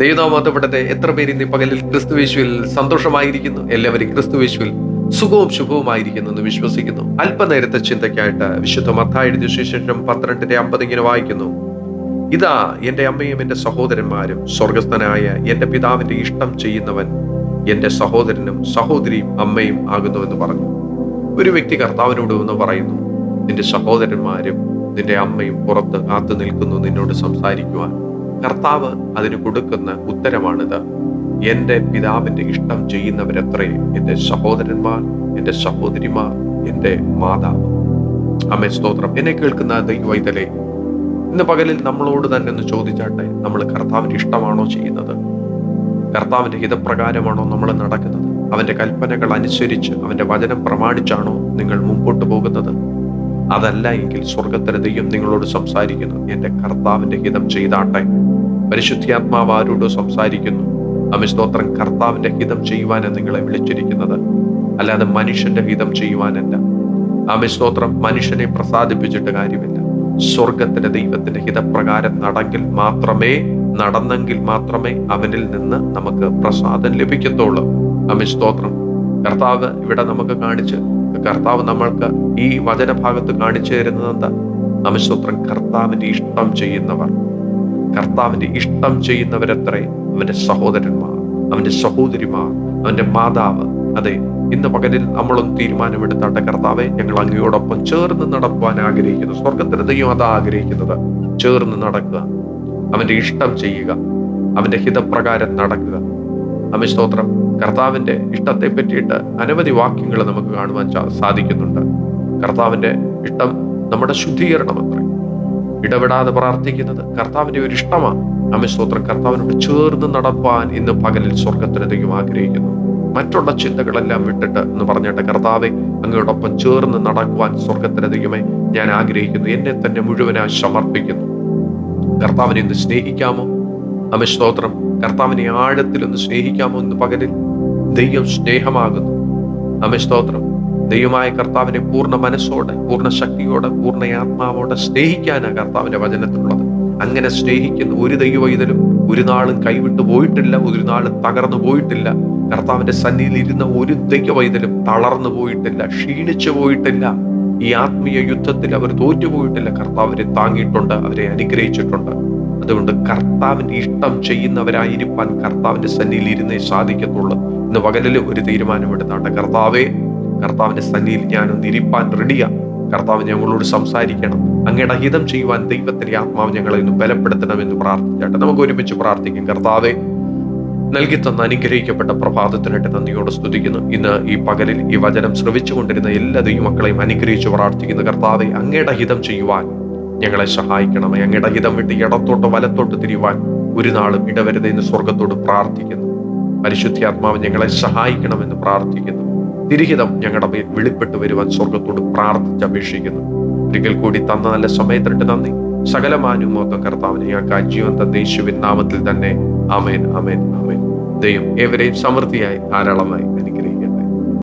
ദൈവനാമത്തപ്പെടട്ടെ എത്ര പേര് ഇന്ന് പകലിൽ ക്രിസ്തുവേശുവിൽ സന്തോഷമായിരിക്കുന്നു? എല്ലാവരും ക്രിസ്തുവേശുവിൽ സുഖവും ശുഭവുമായിരിക്കുന്നു എന്ന് വിശ്വസിക്കുന്നു. അല്പനേരത്തെ ചിന്തയ്ക്കായിട്ട് വിശുദ്ധ മത്തായി എഴുതിയ സുവിശേഷം പന്ത്രണ്ടിന്റെ അമ്പത് ഇങ്ങനെ വായിക്കുന്നു. ഇതാ എന്റെ അമ്മയും എന്റെ സഹോദരന്മാരും സ്വർഗസ്ഥനായ എന്റെ പിതാവിന്റെ ഇഷ്ടം ചെയ്യുന്നവൻ എന്റെ സഹോദരനും സഹോദരിയും അമ്മയും ആകുന്നുവെന്ന് പറഞ്ഞു. ഒരു വ്യക്തി കർത്താവിനോട് എന്ന് പറയുന്നു നിന്റെ സഹോദരന്മാരും നിന്റെ അമ്മയും പുറത്ത് കാത്തു നിൽക്കുന്നു നിന്നോട് സംസാരിക്കുവാൻ. കർത്താവ് അതിന് കൊടുക്കുന്ന ഉത്തരമാണിത്. എന്റെ പിതാവിന്റെ ഇഷ്ടം ചെയ്യുന്നവരത്രേ എന്റെ സഹോദരന്മാർ എന്റെ സഹോദരിമാർ എന്റെ മാതാവ്. അമ്മ സ്തോത്രം. എന്നെ കേൾക്കുന്ന ദൈവൈതലേ ഇന്ന് പകലിൽ നമ്മളോട് തന്നെ ഒന്ന് ചോദിച്ചാട്ടെ നമ്മൾ കർത്താവിന്റെ ഇഷ്ടമാണോ ചെയ്യുന്നത്? കർത്താവിന്റെ ഹിതപ്രകാരമാണോ നമ്മൾ നടക്കുന്നത്? അവന്റെ കൽപ്പനകൾ അനുസരിച്ച് അവന്റെ വചനം പ്രമാണിച്ചാണോ നിങ്ങൾ മുമ്പോട്ട് പോകുന്നത്? അതല്ല എങ്കിൽ സ്വർഗത്തിലെ ദൈവം നിങ്ങളോട് സംസാരിക്കുന്നു. എന്റെ കർത്താവിന്റെ ഹിതം ചെയ്താട്ടെ. പരിശുദ്ധാത്മാവ് ആരോട് സംസാരിക്കുന്നു. അമി സ്തോത്രം. കർത്താവിന്റെ ഹിതം ചെയ്യുവാനാണ് നിങ്ങളെ വിളിച്ചിരിക്കുന്നത്. അല്ലാതെ മനുഷ്യന്റെ ഹിതം ചെയ്യുവാനല്ല. അമി സ്തോത്രം. മനുഷ്യനെ പ്രസാദിപ്പിച്ചിട്ട് കാര്യമില്ല. സ്വർഗത്തിന്റെ ദൈവത്തിന്റെ ഹിതപ്രകാരം നടങ്കിൽ മാത്രമേ നടന്നെങ്കിൽ മാത്രമേ അവനിൽ നിന്ന് നമുക്ക് പ്രസാദം ലഭിക്കത്തുള്ളൂ. അമി സ്തോത്രം. കർത്താവ് ഇവിടെ നമുക്ക് കാണിച്ച് കർത്താവ് നമ്മൾക്ക് ഈ വചനഭാഗത്ത് കാണിച്ചു തരുന്നത് എന്താ? ആമേ സ്തോത്രം കർത്താവിന്റെ ഇഷ്ടം ചെയ്യുന്നവർ. കർത്താവിന്റെ ഇഷ്ടം ചെയ്യുന്നവരത്രേ? അവന്റെ സഹോദരന്മാർ അവന്റെ സഹോദരിമാർ അവന്റെ മാതാവ്. അതെ ഇന്ന് പകലിൽ നമ്മളൊന്ന് തീരുമാനമെടുത്താട്ടെ കർത്താവെ? ഞങ്ങൾ അങ്ങയോടൊപ്പം ചേർന്ന് നടക്കുവാൻ ആഗ്രഹിക്കുന്നു. സ്വർഗത്തിന് ദൈവം അതാ ആഗ്രഹിക്കുന്നത്. ചേർന്ന് നടക്കുക. അവന്റെ ഇഷ്ടം ചെയ്യുക. അവന്റെ ഹിതപ്രകാരം നടക്കുക. അമ്മ സ്തോത്രം കർത്താവിന്റെ ഇഷ്ടത്തെ പറ്റിയിട്ട് അനവധി വാക്യങ്ങൾ നമുക്ക് കാണുവാൻ സാധിക്കുന്നുണ്ട്. കർത്താവിന്റെ ഇഷ്ടം നമ്മുടെ ശുദ്ധീകരണം അത്രേ ഇടപെടാതെ പ്രാർത്ഥിക്കുന്നത് കർത്താവിന്റെ ഒരു ഇഷ്ടമാണ്. അമ്മ സ്തോത്രം കർത്താവിനോട് ചേർന്ന് നടപ്പാൻ ഇന്ന് പകലിൽ സ്വർഗത്തിനധികം ആഗ്രഹിക്കുന്നു. മറ്റുള്ള ചിന്തകളെല്ലാം വിട്ടിട്ട് എന്ന് പറഞ്ഞിട്ട് കർത്താവെ അങ്ങയോടൊപ്പം ചേർന്ന് നടക്കുവാൻ സ്വർഗത്തിനധികമേ ഞാൻ ആഗ്രഹിക്കുന്നു. എന്നെ തന്നെ മുഴുവനായി സമർപ്പിക്കുന്നു. കർത്താവിനെ ഇന്ന് സ്നേഹിക്കാമോ? അമ്മ സ്തോത്രം കർത്താവിനെ ആഴത്തിൽ ഒന്ന് സ്നേഹിക്കാമോ എന്ന് പകലിൽ ദൈവം സ്നേഹമാകുന്നു. അമ്മ സ്തോത്രം ദൈവമായ കർത്താവിനെ പൂർണ മനസ്സോടെ പൂർണ ശക്തിയോടെ പൂർണ ആത്മാവോടെ സ്നേഹിക്കാനാണ് കർത്താവിന്റെ വചനത്തിലുള്ളത്. അങ്ങനെ സ്നേഹിക്കുന്ന ഒരു ദൈവവൈതലും ഒരു നാളും കൈവിട്ടു പോയിട്ടില്ല ഒരു നാളും തകർന്നു പോയിട്ടില്ല. കർത്താവിന്റെ സന്നിധിയിൽ ഇരുന്ന ഒരു ദൈവവൈതലും തളർന്നു പോയിട്ടില്ല ക്ഷീണിച്ചു പോയിട്ടില്ല. ഈ ആത്മീയ യുദ്ധത്തിൽ അവർ തോറ്റുപോയിട്ടില്ല. കർത്താവിനെ താങ്ങിയിട്ടുണ്ട് അവരെ അനുഗ്രഹിച്ചിട്ടുണ്ട്. അതുകൊണ്ട് കർത്താവിന്റെ ഇഷ്ടം ചെയ്യുന്നവരായിരിക്കാൻ കർത്താവിന്റെ സന്നിധിയിൽ ഇരുന്നേ സാധിക്കത്തുള്ളൂ ഇന്ന് പകലിൽ ഒരു തീരുമാനമെടുത്താട്ടെ കർത്താവേ കർത്താവിന്റെ സന്നിധിയിൽ ഞാനൊന്ന് ഇരിപ്പാൻ റെഡിയാ കർത്താവ് ഞങ്ങളോട് സംസാരിക്കണം. അങ്ങയുടെ ഹിതം ചെയ്യുവാൻ ദൈവത്തിന്റെ ആത്മാവ് ഞങ്ങളെ ഒന്ന് ബലപ്പെടുത്തണമെന്ന് പ്രാർത്ഥിച്ചാട്ടെ നമുക്ക് ഒരുമിച്ച് പ്രാർത്ഥിക്കും. കർത്താവെ നൽകി തന്ന അനുഗ്രഹിക്കപ്പെട്ട പ്രഭാതത്തിനായിട്ട് നന്ദിയോട് സ്തുതിക്കുന്നു. ഇന്ന് ഈ പകലിൽ ഈ വചനം ശ്രവിച്ചുകൊണ്ടിരുന്ന എല്ലാ ദൈവമക്കളെയും അനുഗ്രഹിച്ച് പ്രാർത്ഥിക്കുന്നു. കർത്താവെ അങ്ങയുടെ ഹിതം ചെയ്യുവാൻ ഞങ്ങളെ സഹായിക്കണമേ. അങ്ങയുടെ ഹിതം വിട്ട് ഇടത്തോട്ട് വലത്തോട്ട് തിരിയുവാൻ ഒരു നാളും ഇടവരുത് സ്വർഗത്തോട് പ്രാർത്ഥിക്കുന്നു. പരിശുദ്ധാത്മാവ് ഞങ്ങളെ സഹായിക്കണമെന്ന് പ്രാർത്ഥിക്കുന്നു. തിരിഹിതം ഞങ്ങളുടെ മേൽ വെളിപ്പെട്ട് വരുവാൻ സ്വർഗത്തോട് പ്രാർത്ഥിച്ച് അപേക്ഷിക്കുന്നു. ഒരിക്കൽ കൂടി തന്ന നല്ല സമയത്തിട്ട് നന്ദി. സകല മാനുമോത്ത കർത്താവിനെ ഞങ്ങൾക്ക് ജീവൻ തദ്ദേശുവിൻ നാമത്തിൽ തന്നെ. അമേൻ അമേൻ അമേൻ ദൈവം ഏവരെയും സമൃദ്ധിയായി ധാരാളമായി.